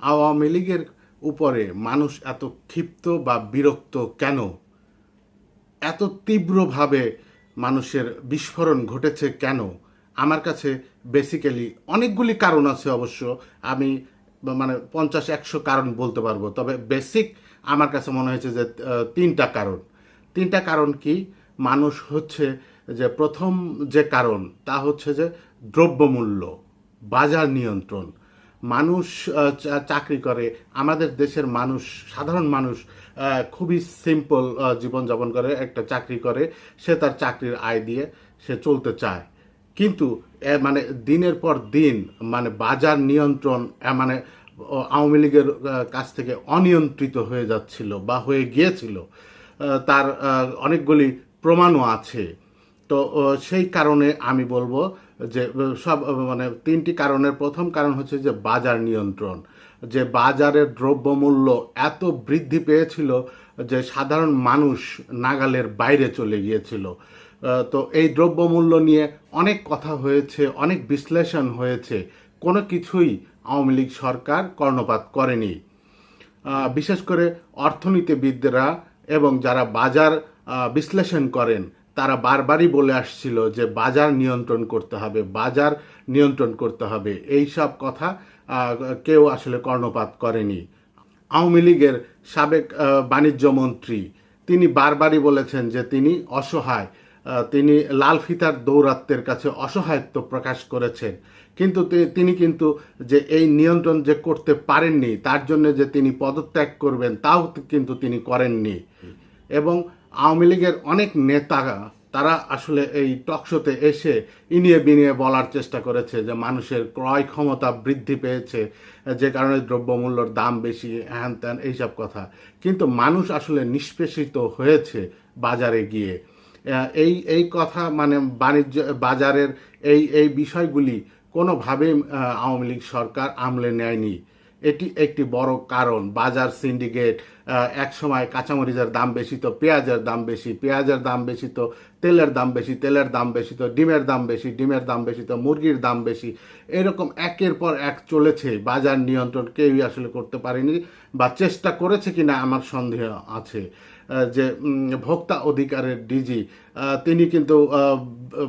আওয়ামী লীগের উপরে মানুষ এত ক্ষিপ্ত বা বিরক্ত কেন? এত তীব্রভাবে মানুষের বিস্ফোরণ ঘটেছে কেন? আমার কাছে বেসিক্যালি অনেকগুলি কারণ আছে অবশ্য। আমি মানে পঞ্চাশ, একশো কারণ বলতে পারব। তবে বেসিক আমার কাছে মনে হয়েছে যে তিনটা কারণ। তিনটা কারণ কি? মানুষ হচ্ছে যে প্রথম যে কারণ, তা হচ্ছে যে দ্রব্যমূল্য, বাজার নিয়ন্ত্রণ। মানুষ চাকরি করে। আমাদের দেশের মানুষ, সাধারণ মানুষ খুবই সিম্পল জীবনযাপন করে, একটা চাকরি করে, সে তার চাকরির আয় দিয়ে সে চলতে চায়। কিন্তু মানে দিনের পর দিন মানে বাজার নিয়ন্ত্রণ মানে আওয়ামী লীগের কাছ থেকে অনিয়ন্ত্রিত হয়ে যাচ্ছিল বা হয়ে গিয়েছিল। তার অনেকগুলি প্রমাণও আছে। তো সেই কারণে আমি বলব যে সব মানে তিনটি কারণের প্রথম কারণ হচ্ছে যে বাজার নিয়ন্ত্রণ। যে বাজারের দ্রব্যমূল্য এত বৃদ্ধি পেয়েছিল যে সাধারণ মানুষ নাগালের বাইরে চলে গিয়েছিল। তো এই দ্রব্যমূল্য নিয়ে অনেক কথা হয়েছে, অনেক বিশ্লেষণ হয়েছে। কোনো কিছুই আওয়ামী লীগ সরকার কর্ণপাত করেনি। বিশেষ করে অর্থনীতিবিদরা এবং যারা বাজার বিশ্লেষণ করেন তারা বারবারই বলে আসছিল যে বাজার নিয়ন্ত্রণ করতে হবে, বাজার নিয়ন্ত্রণ করতে হবে। এই সব কথা কেউ আসলে কর্ণপাত করেনি। আওয়ামী লীগের সাবেক বাণিজ্য মন্ত্রী, তিনি বারবারই বলেছেন যে তিনি অসহায়। তিনি লাল ফিতার দৌরাত্মের কাছে অসহায়ত্ব প্রকাশ করেছেন। কিন্তু তিনি কিন্তু যে এই নিয়ন্ত্রণ যে করতে পারেননি, তার জন্য যে তিনি পদত্যাগ করবেন, তাও কিন্তু তিনি করেননি। এবং আওয়ামী লীগের অনেক নেতা তারা আসলে এই টকশোতে এসে ইনিয়ে বিনিয়ে বলার চেষ্টা করেছে যে মানুষের ক্রয় ক্ষমতা বৃদ্ধি পেয়েছে, যে কারণে দ্রব্যমূল্যর দাম বেশি, হ্যান ত্যান এইসব কথা। কিন্তু মানুষ আসলে নিষ্পেষিত হয়েছে বাজারে গিয়ে। এই এই কথা মানে বাণিজ্য, বাজারের এই এই বিষয়গুলি কোনোভাবেই আওয়ামী লীগ সরকার আমলে নেয়নি। এটি একটি বড় কারণ। বাজার সিন্ডিকেট এক সময় কাঁচামরিচের দাম বেশি তো, পেঁয়াজের দাম বেশি, পেঁয়াজের দাম বেশি তো, তেলের দাম বেশি, তেলের দাম বেশি তো, ডিমের দাম বেশি, ডিমের দাম বেশি তো, মুরগির দাম বেশি। এরকম একের পর এক চলেছে। বাজার নিয়ন্ত্রণ কেউই আসলে করতে পারেনি বা চেষ্টা করেছে কি না আমার সন্দেহ আছে। যে ভোক্তা অধিকারের ডিজি তিনি কিন্তু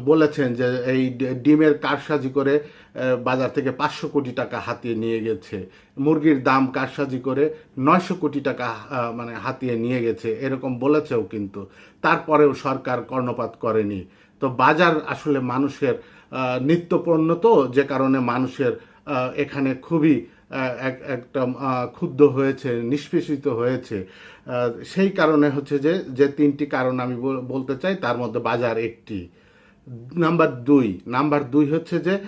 বলেছেন যে, এই ডিমের কারসাজি করে বাজার থেকে পাঁচশো কোটি টাকা হাতিয়ে নিয়ে গেছে। মুরগির দাম কারসাজি করে নয়শো কোটি টাকা মানে হাতিয়ে নিয়ে গেছে, এরকম বলেছেও কিন্তু। তারপরেও সরকার কর্ণপাত করেনি। তো বাজার আসলে মানুষের নিত্যপণ্য তো, যে কারণে মানুষের এখানে খুবই এক, একটা ক্ষুব্ধ হয়েছে, নিষ্পেষিত হয়েছে। সেই কারণে হচ্ছে যে যে তিনটি কারণ আমি বল- বলতে চাই, তার মধ্যে বাজার একটি। নাম্বার দুই নাম্বার দুই হচ্ছে যে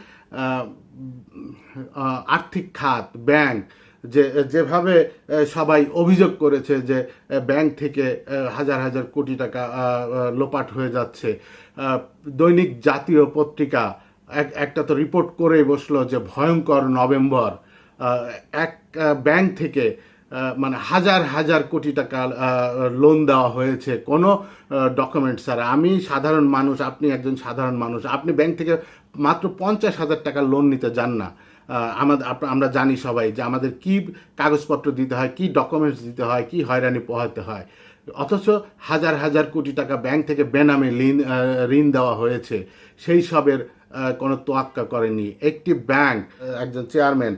আর্থিক খাত, ব্যাংক, যে, যেভাবে সবাই অভিযোগ করেছে যে ব্যাংক থেকে হাজার হাজার কোটি টাকা লোপাট হয়ে যাচ্ছে। দৈনিক জাতীয় পত্রিকা, এক- একটা তো রিপোর্ট করেই বসল যে, ভয়ঙ্কর নভেম্বর। এক ব্যাংক থেকে মানে হাজার হাজার কোটি টাকা লোন দেওয়া হয়েছে। কোনো ডকুমেন্ট ছাড়া। আমি সাধারণ মানুষ, আপনি একজন সাধারণ মানুষ, আপনি ব্যাংক থেকে মাত্র পঞ্চাশ হাজার টাকা লোন নিতে যান না। আমাদের আমরা জানি সবাই যে আমাদের কি কাগজপত্র দিতে হয়, কি ডকুমেন্টস দিতে হয়, কি হয়রানি পোহাতে হয়। অথচ হাজার হাজার কোটি টাকা ব্যাংক থেকে বেনামে ঋণ ঋণ দেওয়া হয়েছে। সেই সবের কোনো তোয়াক্কা করেনি। একটি ব্যাংক একজন চেয়ারম্যান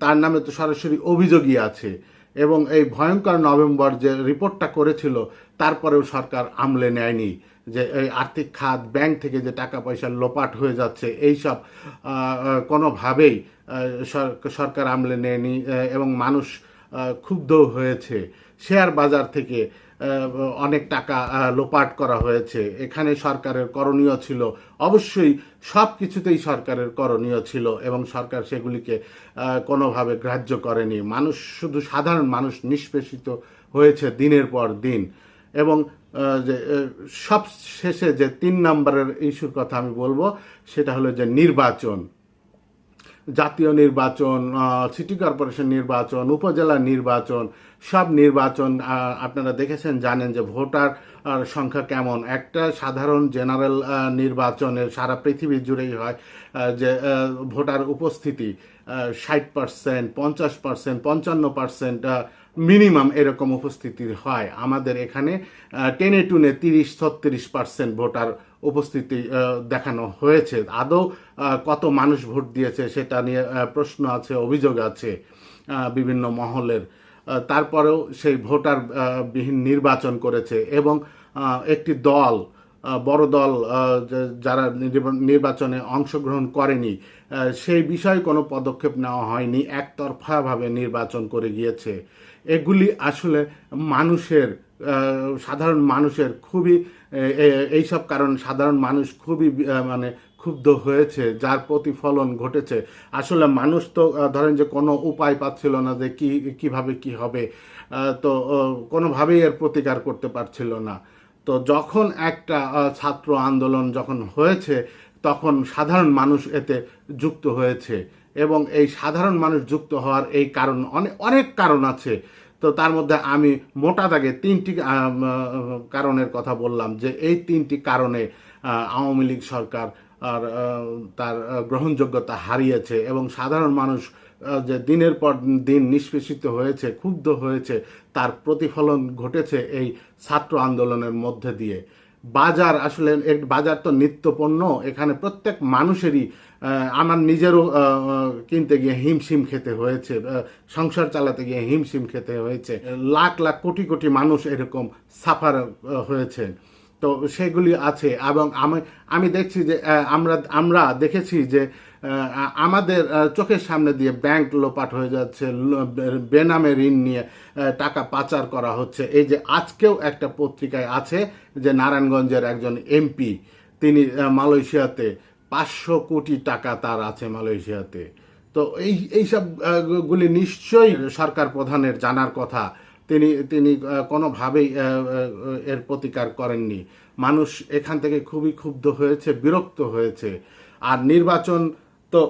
তার নামে তো সরাসরি অভিযোগই আছে। এবং এই ভয়ঙ্কর নভেম্বর যে রিপোর্টটা করেছিল তারপরেও সরকার আমলে নেয়নি যে এই আর্থিক খাত, ব্যাংক থেকে যে টাকা পয়সা লোপাট হয়ে যাচ্ছে, এইসব কোনোভাবেই সরকার আমলে নেয়নি এবং মানুষ ক্ষুব্ধ হয়েছে। শেয়ার বাজার থেকে অনেক টাকা লোপাট করা হয়েছে। এখানে সরকারের করণীয় ছিল, অবশ্যই সব কিছুতেই সরকারের করণীয় ছিল, এবং সরকার সেগুলিকে কোনোভাবে গ্রাহ্য করেনি। মানুষ, শুধু সাধারণ মানুষ নিষ্পেষিত হয়েছে দিনের পর দিন। এবং যে সব শেষে যে তিন নম্বরের ইস্যুর কথা আমি বলব, সেটা হলো যে নির্বাচন। জাতীয় নির্বাচন সিটি কর্পোরেশন নির্বাচন উপজেলা নির্বাচন সব নির্বাচন আপনারা দেখেছেন জানেন যে ভোটার সংখ্যা কেমন। একটা সাধারণ জেনারেল আহ, নির্বাচনে সারা পৃথিবী জুড়েই হয় যে ভোটার উপস্থিতি ষাট পার্সেন্ট পঞ্চাশ পার্সেন্ট পঞ্চান্ন পার্সেন্ট মিনিমাম এরকম উপস্থিতি হয়। আমাদের এখানে টেনে টুনে তিরিশ ছত্রিশ পার্সেন্ট ভোটার উপস্থিতি দেখানো হয়েছে। আদৌ কত মানুষ ভোট দিয়েছে সেটা নিয়ে প্রশ্ন আছে, অভিযোগ আছে বিভিন্ন মহলের। তারপরেও সেই ভোটার বিহীন নির্বাচন করেছে এবং একটি দল বড় দল যারা নির্বা- নির্বাচনে অংশগ্রহণ করেনি সেই বিষয়ে কোনো পদক্ষেপ নেওয়া হয়নি, একতরফাভাবে নির্বাচন করে গিয়েছে। এগুলি আসলে মানুষের সাধারণ মানুষের খুবই এইসব কারণ সাধারণ মানুষ খুবই মানে ক্ষুব্ধ হয়েছে, যার প্রতিফলন ঘটেছে। আসলে মানুষ তো ধরেন যে কোনো উপায় পাচ্ছিল না যে কি, কীভাবে কি হবে তো কোনোভাবেই এর প্রতিকার করতে পারছিল না। তো যখন একটা ছাত্র আন্দোলন যখন হয়েছে, তখন সাধারণ মানুষ এতে যুক্ত হয়েছে। এবং এই সাধারণ মানুষ যুক্ত হওয়ার এই কারণ অনেক অনেক কারণ আছে। তো তার মধ্যে আমি মোটা দাগে তিনটি কারণের কথা বললাম যে এই তিনটি কারণে আওয়ামী লীগ সরকার আর তার গ্রহণযোগ্যতা হারিয়েছে এবং সাধারণ মানুষ যে দিনের পর দিন নিষ্পেষিত হয়েছে, ক্ষুব্ধ হয়েছে, তার প্রতিফলন ঘটেছে এই ছাত্র আন্দোলনের মধ্যে দিয়ে। বাজার আসলে এক- বাজার তো নিত্যপণ্য এখানে প্রত্যেক মানুষেরই আমার নিজেরও কিনতে গিয়ে হিমশিম খেতে হয়েছে সংসার চালাতে গিয়ে হিমশিম খেতে হয়েছে। লাখ লাখ কোটি কোটি মানুষ এরকম সাফার হয়েছে। তো সেগুলি আছে এবং আমি আমি দেখছি যে আমরা আমরা দেখেছি যে আমাদের চোখের সামনে দিয়ে ব্যাংক লোপাট হয়ে যাচ্ছে বেনামে ঋণ নিয়ে টাকা পাচার করা হচ্ছে। এই যে আজকেও একটা পত্রিকায় আছে যে নারায়ণগঞ্জের একজন এমপি, তিনি মালয়েশিয়াতে পাঁচশো কোটি টাকা তার আছে মালয়েশিয়াতে। তো এই এইসব গুলি নিশ্চয়ই সরকার প্রধানের জানার কথা। তিনি তিনি কোনোভাবেই এর প্রতিকার করেননি। মানুষ এখান থেকে খুবই ক্ষুব্ধ হয়েছে, বিরক্ত হয়েছে। আর নির্বাচন তো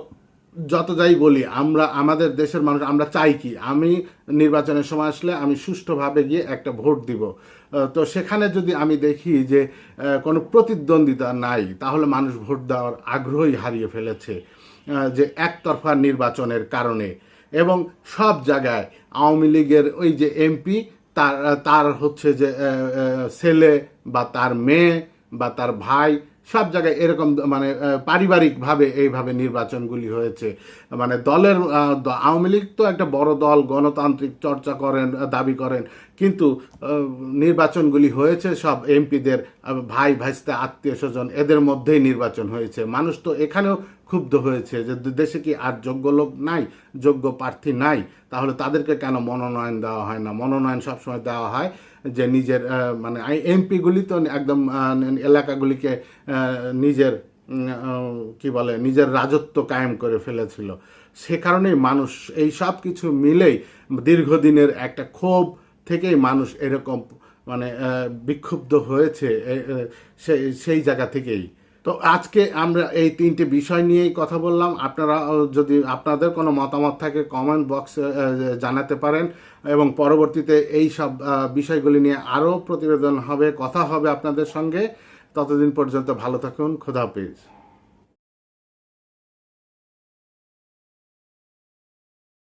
যত যাই বলি, আমরা, আমাদের দেশের মানুষ, আমরা চাই কি, আমি নির্বাচনের সময় আসলে আমি সুষ্ঠুভাবে গিয়ে একটা ভোট দিব। তো সেখানে যদি আমি দেখি যে কোনো প্রতিদ্বন্দ্বিতা নাই, তাহলে মানুষ ভোট দেওয়ার আগ্রহই হারিয়ে ফেলেছে যে একতরফা নির্বাচনের কারণে। এবং সব জায়গায় আওয়ামী লীগের ওই যে এমপি, তার তার হচ্ছে যে ছেলে বা তার মেয়ে বা তার ভাই সব জায়গায় এরকম মানে পারিবারিকভাবে এইভাবে নির্বাচনগুলি হয়েছে। মানে দলের আওয়ামী লীগ তো একটা বড় দল, গণতান্ত্রিক চর্চা করেন দাবি করেন। কিন্তু নির্বাচনগুলি হয়েছে সব এমপিদের ভাই, ভাইস্তে, আত্মীয় স্বজন, এদের মধ্যেই নির্বাচন হয়েছে। মানুষ তো এখানেও ক্ষুব্ধ হয়েছে যে দেশে কি আর যোগ্য লোক নাই, যোগ্য প্রার্থী নাই? তাহলে তাদেরকে কেন মনোনয়ন দেওয়া হয় না? মনোনয়ন সবসময় দেওয়া হয়। যে নিজের মানে এমপিগুলি তো একদম এলাকাগুলিকে নিজের কি বলে, নিজের রাজত্ব কায়েম করে ফেলেছিল। সে কারণেই মানুষ, এই সব কিছু মিলেই দীর্ঘদিনের একটা ক্ষোভ থেকেই মানুষ এরকম মানে বিক্ষুব্ধ হয়েছে সেই জায়গা থেকেই। তো আজকে আমরা এই তিনটে বিষয় নিয়েই কথা বললাম। আপনারা যদি আপনাদের কোনো মতামত থাকে কমেন্ট বক্সে জানাতে পারেন এবং পরবর্তীতে এই সব বিষয়গুলি নিয়ে আরও প্রতিবেদন হবে, কথা হবে আপনাদের সঙ্গে। ততদিন পর্যন্ত ভালো থাকুন। খোদাহাফিজ